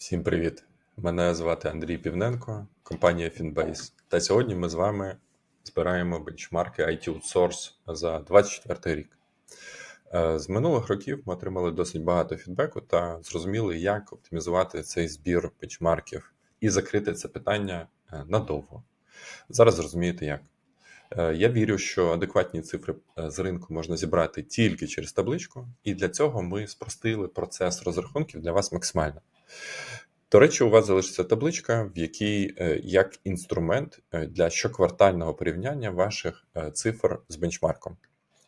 Всім привіт! Мене звати Андрій Півненко, компанія Finbase. Та сьогодні ми з вами збираємо бенчмарки IT Outsource за 2024 рік. Е, З минулих років ми отримали досить багато фідбеку та зрозуміли, як оптимізувати цей збір бенчмарків і закрити це питання е, надовго. Зараз зрозумієте як. Е, Я вірю, що адекватні цифри з ринку можна зібрати тільки через табличку, і для цього ми спростили процес розрахунків для вас максимально. До речі, у вас залишиться табличка, в якій е, як інструмент е, для щоквартального порівняння ваших е, цифр з бенчмарком.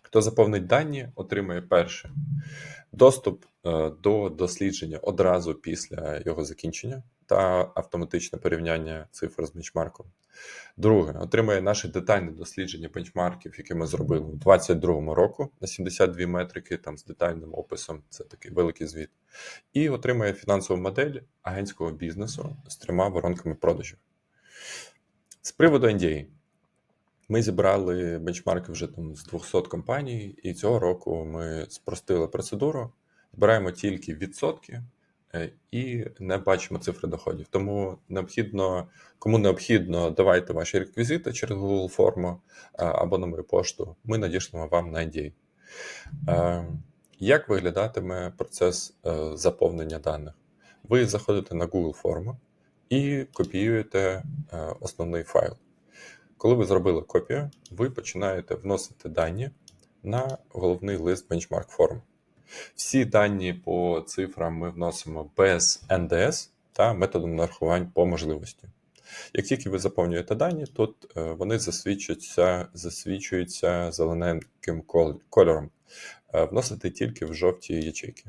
Хто заповнить дані, отримає перше доступ до дослідження одразу після його закінчення та автоматичне порівняння цифр з бенчмарком. Друге, отримає наше детальне дослідження бенчмарків, яке ми зробили у 2022 року на 72 метрики, там з детальним описом. Це такий великий звіт. І отримає фінансову модель агентського бізнесу з трьома воронками продажів. З приводу NDA. Ми зібрали бенчмарки вже там з 200 компаній, і цього року ми спростили процедуру, збираємо тільки відсотки і не бачимо цифри доходів. Тому необхідно, кому необхідно, давайте ваші реквізити через Google форму е, або на мою пошту. Ми надішлемо вам на NDA. Е, Як виглядатиме процес е, заповнення даних? Ви заходите на Google форму і копіюєте е, основний файл. Коли ви зробили копію, ви починаєте вносити дані на головний лист Benchmark Form. Всі дані по цифрам ми вносимо без НДС та методом нарахувань по можливості. Як тільки ви заповнюєте дані, тут е, вони засвідчуються, засвідчуються зелененьким кольором. Е, Вносите тільки в жовті ячейки.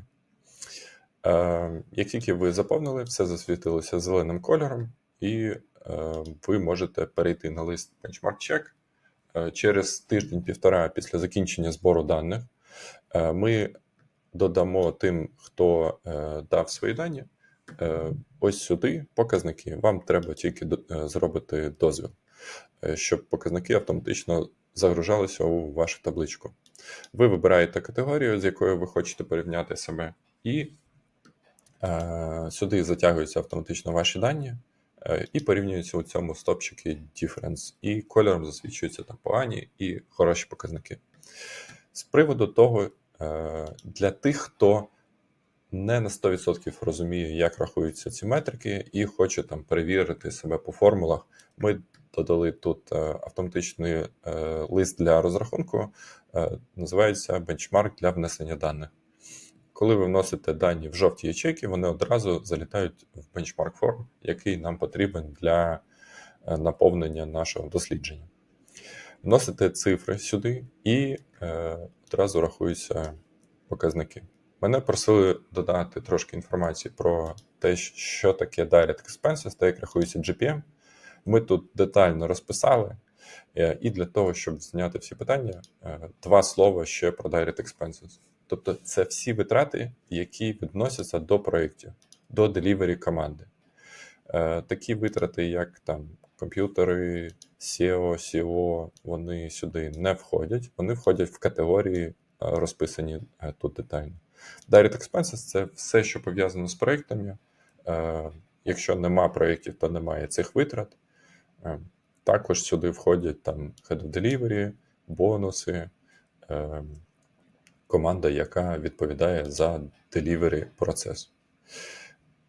Е, Як тільки ви заповнили, все засвітилося зеленим кольором, і ви можете перейти на лист Benchmark Check. Через тиждень-півтора після закінчення збору даних ми додамо тим, хто е, дав свої дані, е, ось сюди показники. Вам треба тільки е, зробити дозвіл, щоб показники автоматично загружалися у вашу табличку. Ви вибираєте категорію, з якою ви хочете порівняти себе, і е, сюди затягуються автоматично ваші дані і порівнюються у цьому стопчики difference. І кольором засвідчуються там погані і хороші показники. З приводу того, для тих, хто не на 100% розуміє, як рахуються ці метрики, і хоче там перевірити себе по формулах, ми додали тут е, автоматичний е, лист для розрахунку, е, називається бенчмарк для внесення даних. Коли ви вносите дані в жовті ячейки, вони одразу залітають в бенчмарк форм, який нам потрібен для е, наповнення нашого дослідження. Вносите цифри сюди і е, одразу рахуються показники. Мене просили додати трошки інформації про те, що таке Direct Expenses та як рахується GPM. Ми тут детально розписали. Е, І для того, щоб зняти всі питання, е, два слова ще про Direct Expenses. Тобто, це всі витрати, які відносяться до проєктів, до delivery команди. Е, Такі витрати, як там комп'ютери, SEO, SEO, вони сюди не входять. Вони входять в категорії, е, розписані е, тут детально. Direct Expenses це все, що пов'язано з проєктами. Е, Якщо нема проєктів, то немає цих витрат. Також сюди входять там Head of Delivery, бонуси, команда, яка відповідає за delivery процес.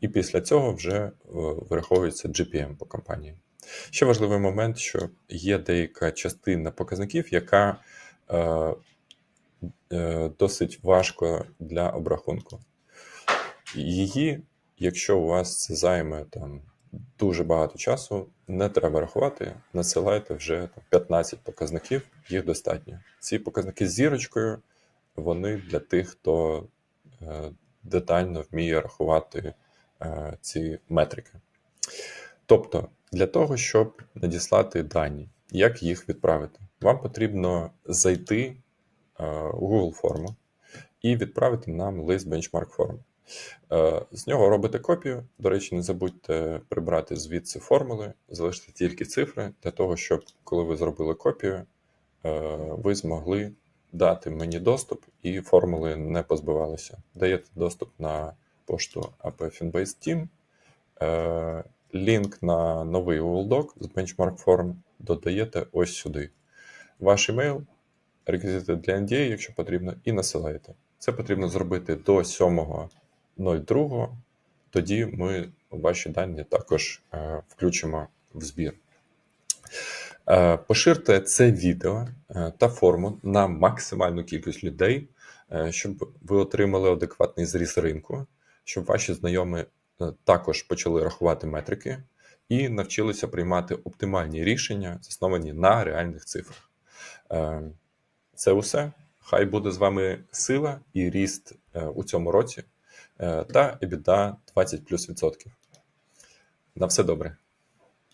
І після цього вже вираховується GPM по компанії. Ще важливий момент, що є деяка частина показників, яка е, е, досить важко для обрахунку. Її, якщо у вас це займе там дуже багато часу, не треба рахувати, насилайте вже там, 15 показників, їх достатньо. Ці показники з зірочкою, вони для тих, хто е, детально вміє рахувати е, ці метрики. Тобто, для того, щоб надіслати дані, як їх відправити, вам потрібно зайти е, у Google форму і відправити нам лист benchmark форм. Е, З нього робите копію. До речі, не забудьте прибрати звідси формули, залишити тільки цифри для того, щоб коли ви зробили копію, е, ви змогли дати мені доступ і формули не позбивалися. Даєте доступ на пошту AP Finbase Team, Е, Лінк на новий Google Doc з Benchmark Form додаєте ось сюди. Ваш email, реквізити для NDA, якщо потрібно, і насилаєте. Це потрібно зробити до 7.02. Тоді ми ваші дані також е, включимо в збір. Е, Поширте це відео е, та форму на максимальну кількість людей, е, щоб ви отримали адекватний зріз ринку, щоб ваші знайомі також почали рахувати метрики і навчилися приймати оптимальні рішення, засновані на реальних цифрах. Е, Це усе. Хай буде з вами сила і ріст е, у цьому році е, та EBITDA 20 плюс відсотків. На все добре.